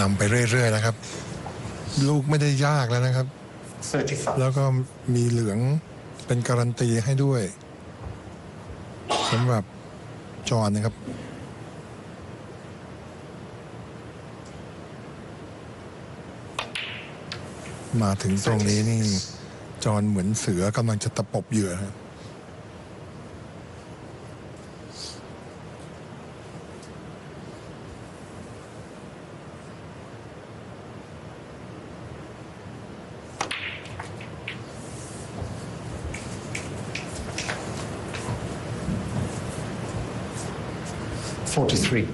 นำไปเรื่อย ๆ นะครับ ลูกไม่ได้ยากแล้วนะครับ 35. แล้วก็มีเหลืองเป็นการันตีให้ด้วยสำหรับจอห์นนะครับ มาถึงตรงนี้นี่ จอห์นเหมือนเสือกำลังจะตะปบเหยื่อครับ 43.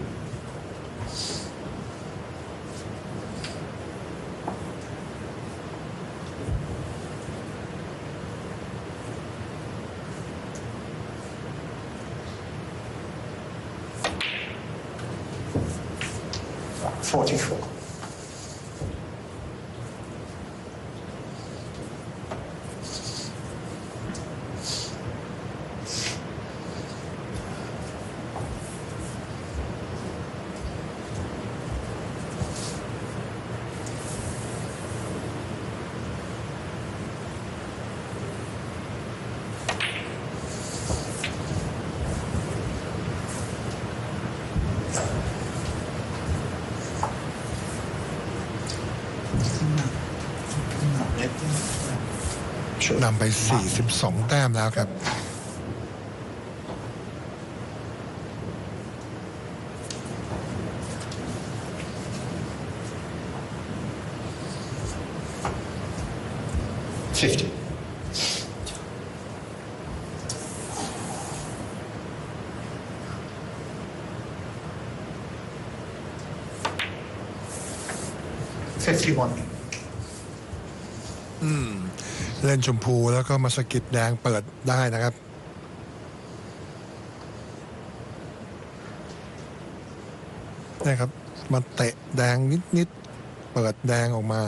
Forty-four. นำไป 42 แต้มแล้วครับ 50. 51. เล่นชมพูแล้วก็มาสะกิดแดงเปิดได้นะครับ นะครับ มาเตะแดงนิดๆ เปิดแดงออกมา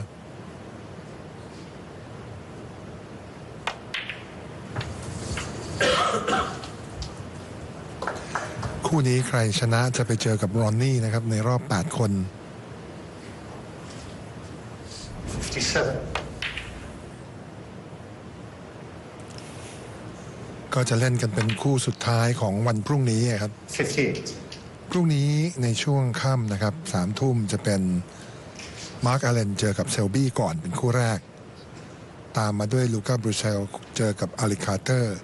คู่นี้ใครชนะจะไปเจอกับรอนนี่นะครับ ในรอบ 8 คน 57. ก็จะเล่นกันเป็นคู่สุดท้ายของวันพรุ่งนี้ครับ 58. พรุ่งนี้ในช่วงค่ำนะครับสามทุ่มจะเป็นมาร์กอเลนเจอกับเซลบี้ก่อนเป็นคู่แรก ตามมาด้วยลูก้าบรูเซลเจอกับอาริคาเตอร์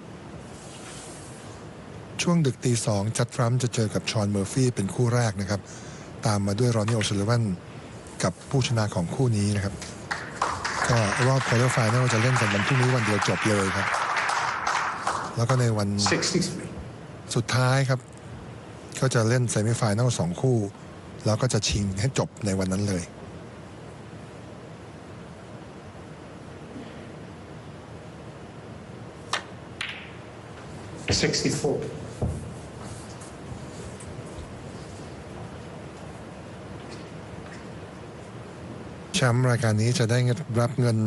ช่วงดึกตีสองจัดทรัมป์จะเจอกับชอนเมอร์ฟี่เป็นคู่แรกนะครับ ตามมาด้วยรอนนี่โอเซลวันกับผู้ชนะของคู่นี้นะครับ ก็รอบควอเตอร์ไฟแนลจะเล่นกันวันพรุ่งนี้วันเดียวจบเลยครับ แล้วก็ในวันสุดท้ายครับ ก็จะเล่นเซมิไฟแนลสองคู่ แล้วก็จะชิงให้จบในวันนั้นเลย 64. แชมป์รายการนี้จะได้รับเงิน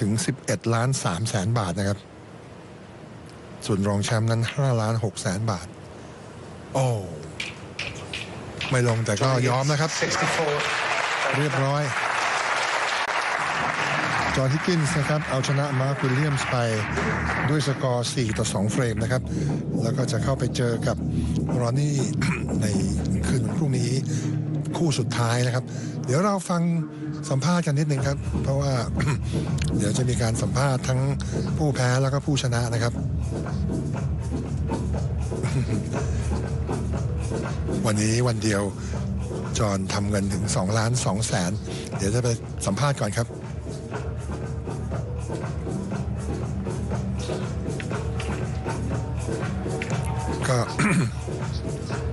ถึง 11 ล้าน3แสนบาทนะครับ ส่วนรองแชมป์นั้น 5 ล้าน6แสนบาท โอ้ไม่ลงแต่ก็ยอมนะครับ 64. เรียบร้อย จอห์ฮิกกินส์นะครับ เอาชนะมาร์ควิลเลียมส์ไปด้วยสกอร์ 4 ต่อ 2 เฟรมนะครับ แล้วก็จะเข้าไปเจอกับรอนนี่ในคืนพรุ่งนี้ คู่สุดท้ายนะครับ เดี๋ยวเราฟังสัมภาษณ์กันนิดนึงครับ เพราะว่าเดี๋ยวจะมีการสัมภาษณ์ทั้งผู้แพ้แล้วก็ผู้ชนะนะครับ วันนี้วันเดียวจอนทำเงินถึง2ล้าน2แสนเดี๋ยวจะไปสัมภาษณ์ก่อนครับก็